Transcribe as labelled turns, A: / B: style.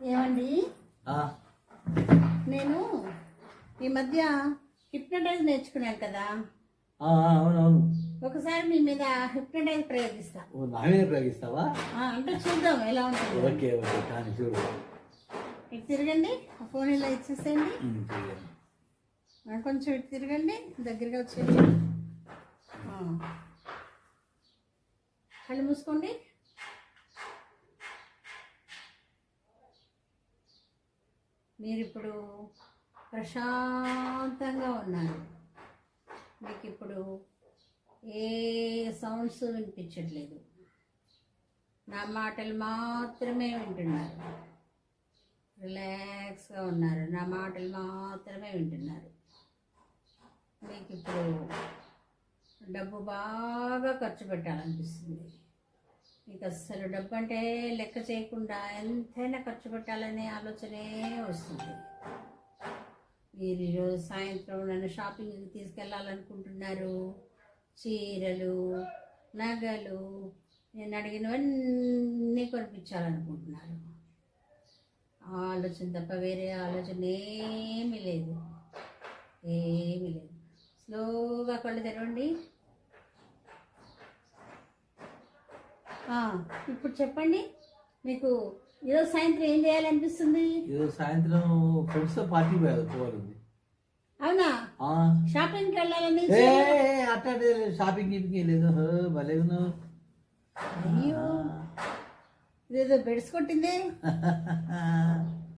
A: ఏమండి? నేను ఈ మధ్య హిప్నటైజ్ నేర్చుకున్నాను కదా.
B: అవునవును.
A: ఒకసారి మీ మీద హిప్నటైజ్ ప్రయోగిస్తా.
B: ఓ, నా మీద ప్రయోగిస్తావా?
A: అంటే చూద్దాం ఎలా ఉంటుంది.
B: ఓకే ఓకే కానీ చూడు.
A: ఇటు తిరగండి ఫోన్ ఇలా ఇచ్చేసేయండి కొంచెం ఇటు తిరగండి దగ్గరగా వచ్చేయండి. కళ్ళు మూసుకోండి. మీరు ఇప్పుడు ప్రశాంతంగా ఉన్నారు. మీకు ఇప్పుడు ఏ సౌండ్స్ వినిపించట్లేదు. నా మాటలు మాత్రమే వింటున్నారు. రిలాక్స్గా ఉన్నారు. నా మాటలు మాత్రమే వింటున్నారు. మీకు ఇప్పుడు డబ్బు బాగా ఖర్చు పెట్టాలనిపిస్తుంది. ఇక అస్సలు డబ్బు అంటే లెక్క చేయకుండా ఎంతైనా ఖర్చు పెట్టాలనే ఆలోచనే వస్తుంది. మీరు ఈరోజు సాయంత్రం నన్ను షాపింగ్కి తీసుకెళ్ళాలనుకుంటున్నారు చీరలు నగలు నేను అడిగినవన్నీ కొనిపించాలనుకుంటున్నారు. ఆలోచన తప్ప వేరే ఆలోచన ఏమీ లేదు. ఏమీ లేదు. స్లోగా కళ్ళు తెరవండి. ఇప్పుడు చెప్పండి. మీకు ఈరోజు సాయంత్రం ఏం చేయాలనిపిస్తుంది?
B: ఈరోజు సాయంత్రం ఫ్రెండ్స్తో పార్టీ పోయాలి పోవాలి
A: అవునా. షాపింగ్కి వెళ్ళాలని
B: ఏ అట్టే షాపింగ్ లేదు భలే ఉన్నావు.
A: అయ్యో. ఇదేదో బెడ్స్ కొట్టిందే.